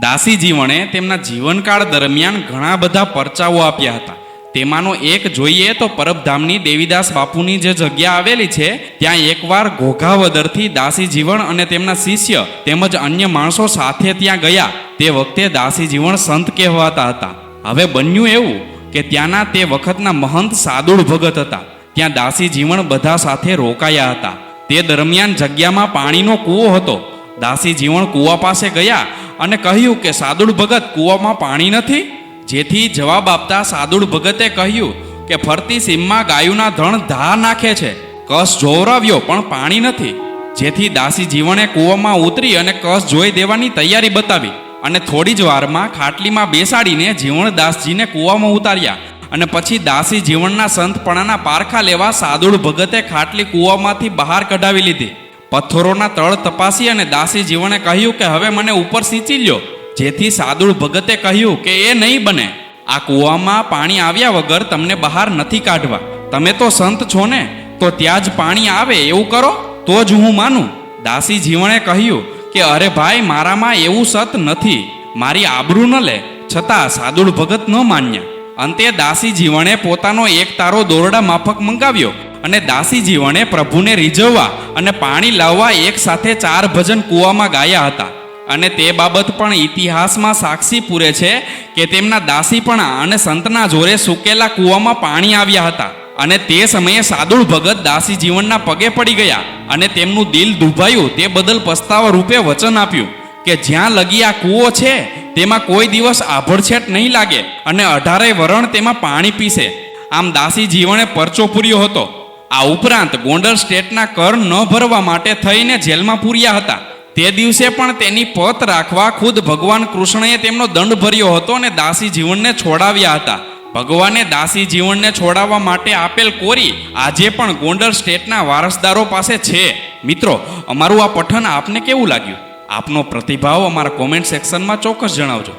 દાસી જીવણે તેમના જીવનકાળ દરમિયાન ઘણા બધા પરચાઓ આપ્યા હતા. તેમાંનો એક જોઈએ તો પરબધામની દેવીદાસ બાપુની જે જગ્યા આવેલી છે, ત્યાં એકવાર ઘોઘાવદરથી દાસી જીવણ અને તેમના શિષ્ય તેમજ અન્ય માણસો સાથે ત્યાં ગયા. તે વખતે દાસી જીવણ સંત કહેવાતા હતા. હવે બન્યું એવું કે ત્યાંના તે વખતના મહંત સાદુળ ભગત હતા. ત્યાં દાસી જીવણ બધા સાથે રોકાયા હતા. તે દરમિયાન જગ્યામાં પાણીનો કૂવો હતો. દાસી જીવણ કૂવા પાસે ગયા અને કહ્યું કે સાદુળ ભગત કૂવામાં પાણી નથી? જેથી જવાબ આપતા સાદુળ ભગતે કહ્યું કે ફરતી સીમમાં ગાયુના ધણ ધા નાખે છે. કસ જોવરાવ્યો, પણ પાણી નથી. જેથી દાસી જીવણે કૂવામાં ઉતરી અને કસ જોઈ દેવાની તૈયારી બતાવી અને થોડી જ વારમાં ખાટલીમાં બેસાડીને જીવણદાસજીને કૂવામાં ઉતાર્યા. અને પછી દાસી જીવણના સંતપણાના પારખા લેવા સાદુળ ભગતે ખાટલી કૂવામાંથી બહાર કઢાવી લીધી. પથ્થરોના તળ તપાસી અને દાસી જીવણે કહ્યું કે હવે મને ઉપર સિંચી લ્યો. જેથી સાદુળ ભગતે કહ્યું કે એ નહીં બને. આ કૂવામાં પાણી આવ્યા વગર તમને બહાર નથી કાઢવા. તમે તો સંત છો ને? તો ત્યાં જ પાણી આવે એવું કરો? તો જ હું માનું. દાસી જીવણે કહ્યું કે અરે ભાઈ, મારામાં એવું સત નથી. મારી આબરૂ ન લે, છતાં સાદુળ ભગત ન માન્યા. અંતે દાસી જીવણે પોતાનો એક તારો દોરડા માફક મંગાવ્યો. અને દાસી જીવણે પ્રભુને રીઝવવા અને પાણી લાવવા એક સાથે ચાર ભજન કૂવામાં ગાયા હતા. અને તે બાબત પણ ઇતિહાસમાં સાક્ષી પૂરે છે કે તેમના દાસીપણા અને સંતના જોરે સૂકેલા કૂવામાં પાણી આવ્યા હતા. અને તે સમયે સાદુળ ભગત દાસી જીવનના પગે પડી ગયા અને તેમનું દિલ દુભાયું તે બદલ પસ્તાવા રૂપે વચન આપ્યું કે જ્યાં લગી આ કૂવો છે, તેમાં કોઈ દિવસ આભડછેટ નહીં લાગે અને અઢારે વરણ તેમાં પાણી પીશે આમ દાસી જીવણે પરચો પૂર્યો હતો. આ ઉપરાંત ગોંડલ સ્ટેટના કર ન ભરવા માટે થઈને જેલમાં પૂર્યા હતા. તે દિવસે પણ તેની પત રાખવા ખુદ ભગવાન કૃષ્ણએ તેમનો દંડ ભર્યો હતો અને દાસી જીવનને છોડાવ્યા હતા. ભગવાને દાસી જીવનને છોડાવવા માટે આપેલ કોરી આજે પણ ગોંડલ સ્ટેટના વારસદારો પાસે છે. મિત્રો, અમારું આ પઠન આપને કેવું લાગ્યું? આપનો પ્રતિભાવ અમારા કોમેન્ટ સેક્શનમાં ચોક્કસ જણાવજો.